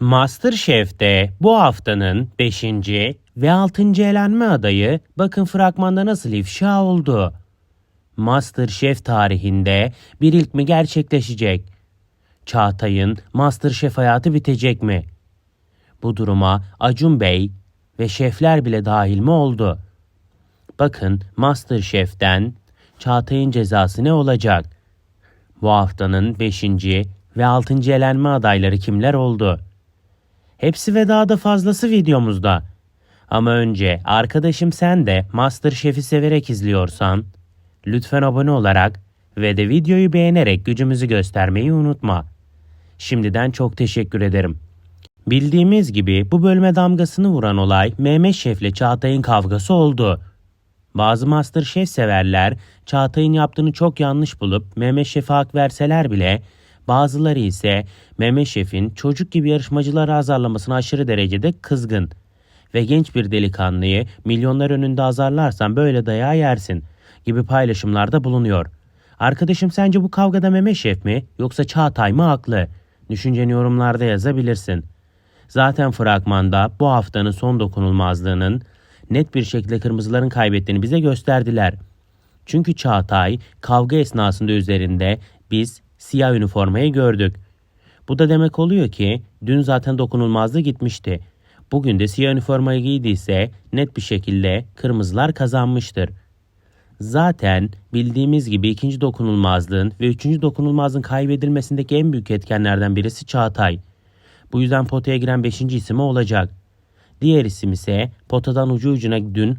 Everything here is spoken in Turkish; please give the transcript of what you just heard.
Masterchef'te bu haftanın 5. ve 6. elenme adayı bakın fragmanda nasıl ifşa oldu. Masterchef tarihinde bir ilk mi gerçekleşecek? Çağatay'ın Masterchef hayatı bitecek mi? Bu duruma Acun Bey ve şefler bile dahil mi oldu? Bakın Masterchef'ten Çağatay'ın cezası ne olacak? Bu haftanın 5. ve 6. elenme adayları kimler oldu? Hepsi ve daha da fazlası videomuzda. Ama önce arkadaşım sen de Masterchef'i severek izliyorsan lütfen abone olarak ve de videoyu beğenerek gücümüzü göstermeyi unutma. Şimdiden çok teşekkür ederim. Bildiğimiz gibi bu bölüme damgasını vuran olay Mehmet Şef'le Çağatay'ın kavgası oldu. Bazı Masterchef severler Çağatay'ın yaptığını çok yanlış bulup Mehmet Şef'e hak verseler bile bazıları ise Mehmet Şef'in çocuk gibi yarışmacıları azarlamasına aşırı derecede kızgın. Ve genç bir delikanlıyı milyonlar önünde azarlarsan böyle dayağı yersin gibi paylaşımlarda bulunuyor. Arkadaşım sence bu kavgada Mehmet Şef mi yoksa Çağatay mı haklı? Düşünceni yorumlarda yazabilirsin. Zaten fragmanda bu haftanın son dokunulmazlığının net bir şekilde kırmızıların kaybettiğini bize gösterdiler. Çünkü Çağatay kavga esnasında üzerinde biz siyah üniformayı gördük. Bu da demek oluyor ki dün zaten dokunulmazlığı gitmişti. Bugün de siyah üniformayı giydiyse net bir şekilde kırmızılar kazanmıştır. Zaten bildiğimiz gibi ikinci dokunulmazlığın ve üçüncü dokunulmazlığın kaybedilmesindeki en büyük etkenlerden birisi Çağatay. Bu yüzden potaya giren beşinci isim o olacak. Diğer isim ise potadan ucu ucuna dün